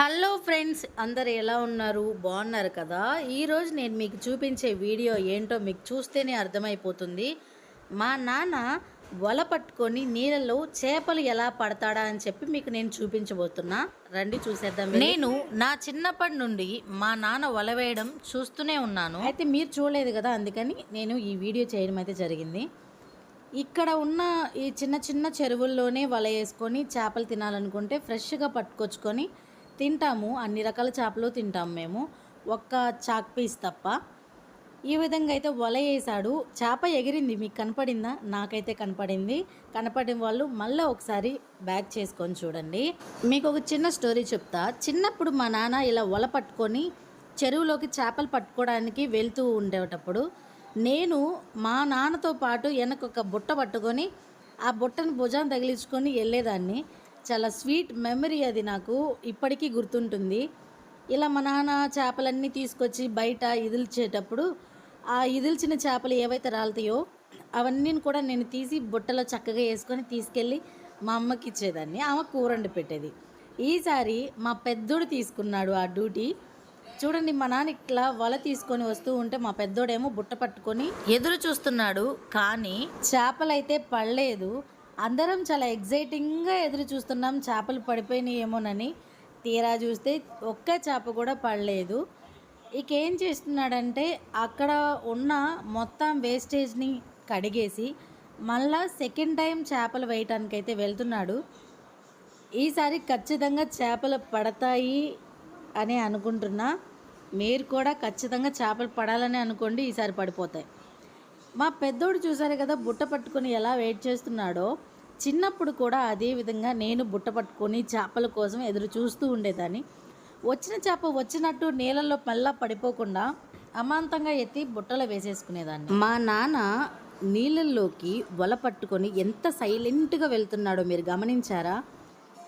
Hello friends అందరు ఎలా ఉన్నారు? బాగున్నారు కదా? ఈరోజు నేను మీకు చూపించే వీడియో ఏంటో మీకు చూస్తేనే అర్థమైపోతుంది. మా నాన్న వల పట్టుకొని నీళ్ళలో చేపలు ఎలా పడతాడా అని చెప్పి మీకు నేను చూపించబోతున్నా. రండి చూసేద్దాం నేను నా చిన్నప్పటి నుండి మా నాన్న వల వేయడం చూస్తూనే ఉన్నాను. అయితే మీరు చూడలేదు కదా అందుకని నేను ఈ వీడియో చేయడం అయితే జరిగింది. ఇక్కడ ఉన్న ఈ చిన్న చిన్న చెరువుల్లోనే వల వేసుకొని చేపలు తినాలనుకుంటే ఫ్రెష్గా పట్టుకొచ్చుకొని తింటాము అన్ని రకాల చేపలు తింటాము మేము. ఒక్క చాక్ పీస్ తప్ప. ఈ విధంగా అయితే వల వేసాడు. చేప ఎగిరింది మీకు కనపడిందా? నాకైతే కనపడింది. కనపడిన వాళ్ళు మళ్ళీ ఒకసారి బ్యాక్ చేసుకొని చూడండి. మీకు ఒక చిన్న స్టోరీ చెప్తా. చిన్నప్పుడు మా నాన్న ఇలా వల పట్టుకొని చెరువులోకి చేపలు పట్టుకోవడానికి వెళ్తూ ఉండేటప్పుడు నేను మా నాన్నతో పాటు వెనక ఒక బుట్ట పట్టుకొని ఆ బుట్టను భుజాన్ని తగిలించుకొని వెళ్ళేదాన్ని. చాలా స్వీట్ మెమరీ అది నాకు ఇప్పటికీ గుర్తుంటుంది. ఇలా మా నాన్న చేపలన్నీ తీసుకొచ్చి బయట ఇదిల్చేటప్పుడు ఆ ఇదిల్చిన చేపలు ఏవైతే రాలుతాయో అవన్నీ కూడా నేను తీసి బుట్టలో చక్కగా వేసుకొని తీసుకెళ్ళి మా అమ్మకి ఇచ్చేదాన్ని. ఆమె కూర వండి పెట్టేది. ఈసారి మా పెద్దోడు తీసుకున్నాడు ఆ డ్యూటీ. చూడండి మా నాన్న ఇట్లా వల తీసుకొని వస్తూ ఉంటే మా పెద్దోడేమో బుట్ట పట్టుకొని ఎదురు చూస్తున్నాడు. కానీ చేపలైతే పడలేదు. అందరం చాలా ఎగ్జైటింగ్గా ఎదురు చూస్తున్నాం. చేపలు పడిపోయినాయేమోనని. తీరా చూస్తే ఒక్క చేప కూడా పడలేదు. ఇక ఏం చేస్తున్నాడంటే అక్కడ ఉన్న మొత్తం వేస్టేజ్ని కడిగేసి మళ్ళా సెకండ్ టైం చేపలు వేయటానికి అయితే వెళ్తున్నాడు. ఈసారి ఖచ్చితంగా చేపలు పడతాయి అని అనుకుంటున్నా. మీరు కూడా ఖచ్చితంగా చేపలు పడాలని అనుకోండి ఈసారి పడిపోతాయి. మా పెద్దోడు చూసారు కదా బుట్ట పట్టుకొని ఎలా వెయిట్ చేస్తున్నాడో. చిన్నప్పుడు కూడా అదే విధంగా నేను బుట్ట పట్టుకొని చేపల కోసం ఎదురు చూస్తూ ఉండేదాన్ని. వచ్చిన చేప వచ్చినట్టు నీళ్ళల్లో మళ్ళా పడిపోకుండా అమాంతంగా ఎత్తి బుట్టలో వేసేసుకునేదాన్ని. మా నాన్న నీళ్ళల్లోకి వల పట్టుకొని ఎంత సైలెంట్గా వెళ్తున్నాడో మీరు గమనించారా?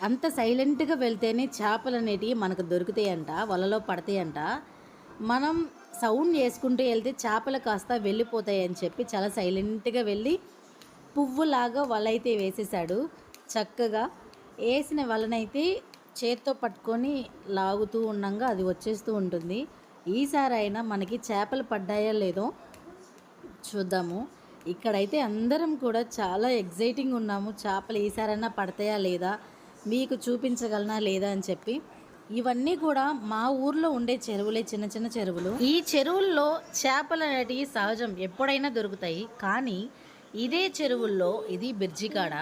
అంత సైలెంట్గా వెళ్తేనే చేపలు అనేటివి మనకు దొరుకుతాయంట వలలో పడతాయంట. మనం సౌండ్ చేసుకుంటూ వెళ్తే చేపలు కాస్త వెళ్ళిపోతాయి అని చెప్పి చాలా సైలెంట్గా వెళ్ళి పువ్వులాగా వలైతే వేసేసాడు చక్కగా వేసిన వలనైతే చేత్తో పట్టుకొని లాగుతూ ఉండంగా అది వచ్చేస్తూ ఉంటుంది. ఈసారి అయినా మనకి చేపలు పడ్డాయో లేదో చూద్దాము. ఇక్కడైతే అందరం కూడా చాలా ఎగ్జైటింగ్ ఉన్నాము. చేపలు ఈసారైనా పడతాయా లేదా మీకు చూపించగలనా లేదా అని చెప్పి. ఇవన్నీ కూడా మా ఊర్లో ఉండే చెరువులే చిన్న చిన్న చెరువులు. ఈ చెరువుల్లో చేపలు అనేటివి సహజం ఎప్పుడైనా దొరుకుతాయి. కానీ ఇదే చెరువుల్లో ఇది బిర్జికాడ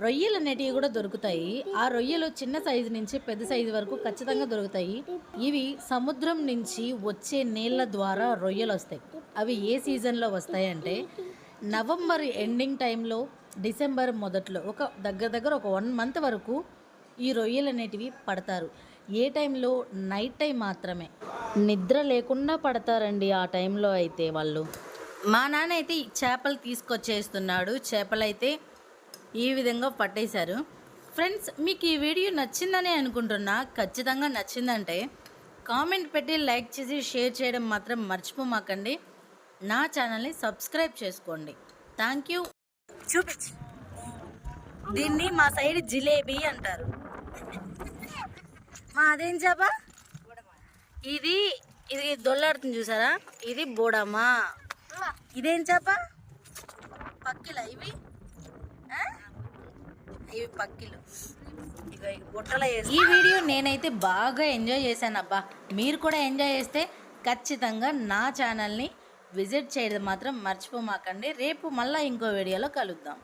రొయ్యలు అనేటివి కూడా దొరుకుతాయి. ఆ రొయ్యలు చిన్న సైజు నుంచి పెద్ద సైజు వరకు ఖచ్చితంగా దొరుకుతాయి. ఇవి సముద్రం నుంచి వచ్చే నీళ్ళ ద్వారా రొయ్యలు వస్తాయి. అవి ఏ సీజన్లో వస్తాయంటే నవంబర్ ఎండింగ్ టైంలో డిసెంబర్ మొదట్లో ఒక దగ్గర దగ్గర ఒక వన్ మంత్ వరకు ఈ రొయ్యలు అనేటివి పడతారు. ఏ టైంలో? నైట్ టైం మాత్రమే. నిద్ర లేకుండా పడతారండి ఆ టైంలో అయితే వాళ్ళు. మా నాన్న అయితే చేపలు తీసుకొచ్చేస్తున్నాడు. చేపలు అయితే ఈ విధంగా పట్టేశారు. ఫ్రెండ్స్ మీకు ఈ వీడియో నచ్చిందని అనుకుంటున్నా. ఖచ్చితంగా నచ్చిందంటే కామెంట్ పెట్టి లైక్ చేసి షేర్ చేయడం మాత్రం మర్చిపోమాకండి. నా ఛానల్ని సబ్స్క్రైబ్ చేసుకోండి. Thank you. చూపించు. దీన్ని మా సైడ్ జిలేబీ అంటారు. మా అదేం చేప? ఇది ఇది దొల్లాడుతుంది చూసారా? ఇది బోడమా? ఇదేం చేప? పక్కిల ఇవి? ఇవి పక్కిలు. ఈ వీడియో నేనైతే బాగా ఎంజాయ్ చేశాను అబ్బా. మీరు కూడా ఎంజాయ్ చేస్తే ఖచ్చితంగా నా ఛానల్ని విజిట్ చేయడం మాత్రం మర్చిపోమాకండి. రేపు మళ్ళీ ఇంకో వీడియోలో కలుద్దాం.